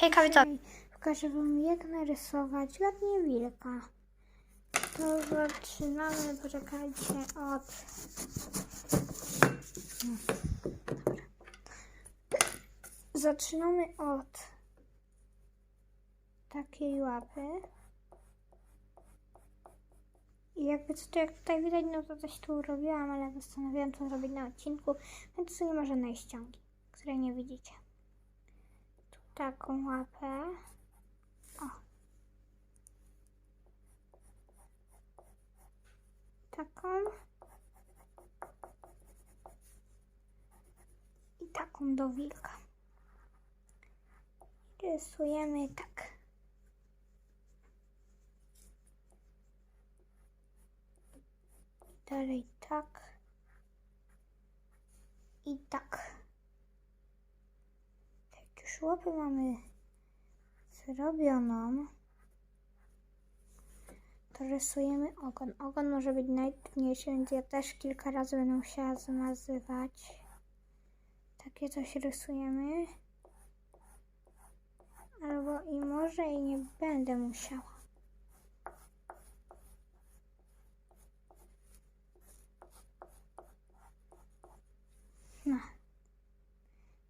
Hejka widzowie. Pokażę wam jak narysować ładnie wilka. To zaczynamy, poczekajcie, od... Dobra. Zaczynamy od takiej łapy. I jakby co jak tutaj widać, no to coś tu robiłam, ale postanowiłam to zrobić na odcinku, więc tu nie ma żadnej ściągi, której nie widzicie. Taką łapę. O. Taką. I taką do wilka. Rysujemy tak. Dalej tak. I tak. Już mamy zrobioną, to rysujemy ogon. Ogon może być najtrudniejszy, więc ja też kilka razy będę musiała zamazywać. Takie coś rysujemy. Albo i może i nie będę musiała. No.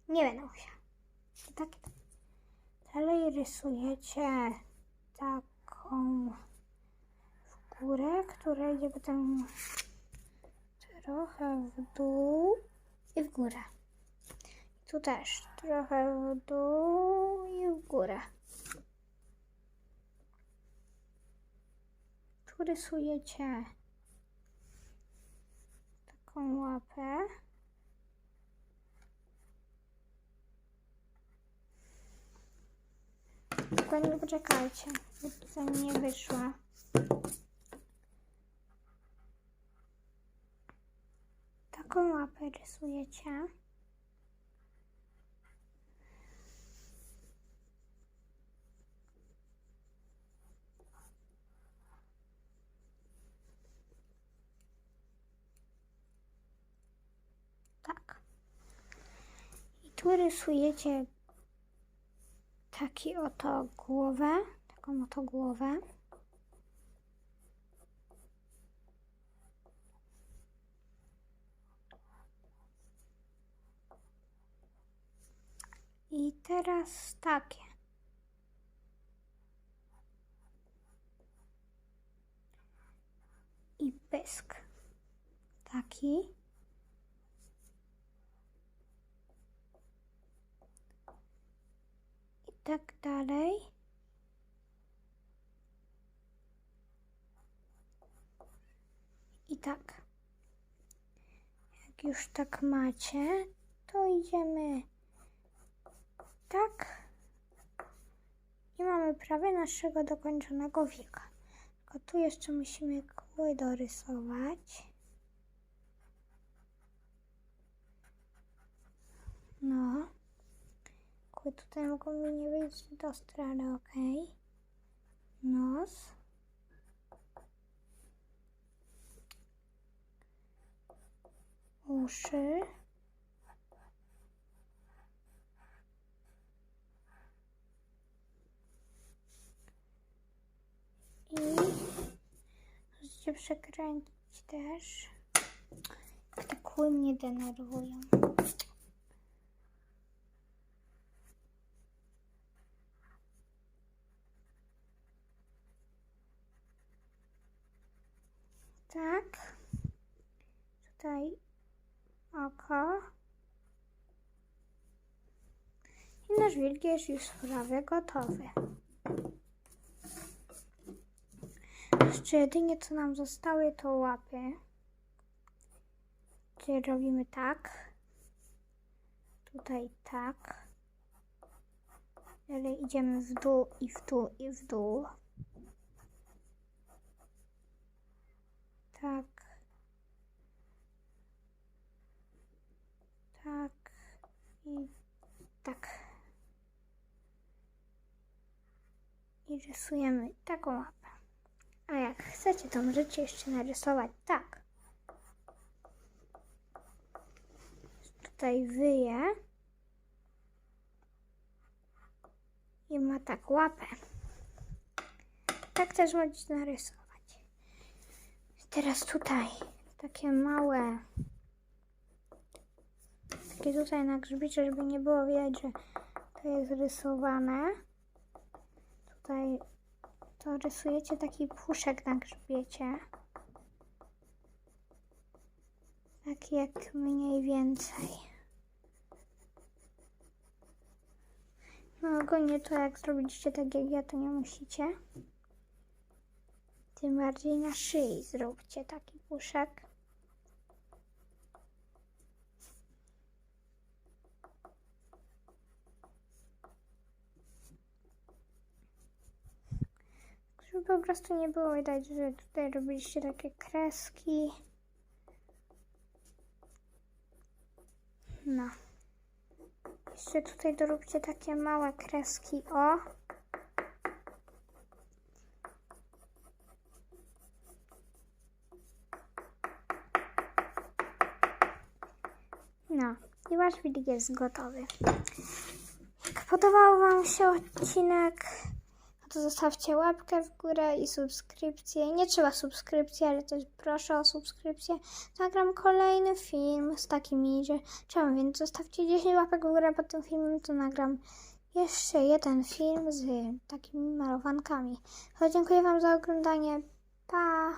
Nie będę musiała. Tak. Dalej rysujecie taką w górę, która idzie potem trochę w dół i w górę. Tu też trochę w dół i w górę. Tu rysujecie taką łapę. Tylko nie poczekajcie, tutaj nie wyszła. Taką łapę rysujecie. Tak. I tu rysujecie taki oto głowę, taką oto głowę. I teraz takie. I pysk. Taki. Tak dalej. I tak. Jak już tak macie, to idziemy tak. I mamy prawie naszego dokończonego wilka. Tylko tu jeszcze musimy kły dorysować. No. Kły tutaj mogą mi nie zbyt ostre, ale ok. Nos. Uszy. I możecie przekręcić też. Kły mnie denerwują. Tak. Tutaj oko. I nasz wilk jest już prawie gotowy. Jeszcze jedynie co nam zostały to łapy. Czyli robimy tak. Tutaj tak. Dalej idziemy w dół i w dół i w dół. Tak. Tak. I tak. I rysujemy taką łapę. A jak chcecie, to możecie jeszcze narysować tak. Tutaj wyje. I ma tak łapę. Tak też możecie narysować. Teraz tutaj takie małe. Takie tutaj na grzbiecie, żeby nie było widać, że to jest rysowane. Tutaj to rysujecie taki puszek na grzbiecie. Taki jak mniej więcej. No ogólnie to jak zrobiliście tak jak ja, to nie musicie. Tym bardziej na szyi zróbcie taki puszek. Żeby po prostu nie było widać, że tutaj robiliście takie kreski. No. Jeszcze tutaj doróbcie takie małe kreski, o. No, i wasz widok jest gotowy. Jak podobał wam się odcinek, no to zostawcie łapkę w górę i subskrypcję. Nie trzeba subskrypcji, ale też proszę o subskrypcję. Nagram kolejny film z takimi rzeczami, więc zostawcie 10 łapek w górę pod tym filmem, to nagram jeszcze jeden film z takimi malowankami. To dziękuję wam za oglądanie. Pa!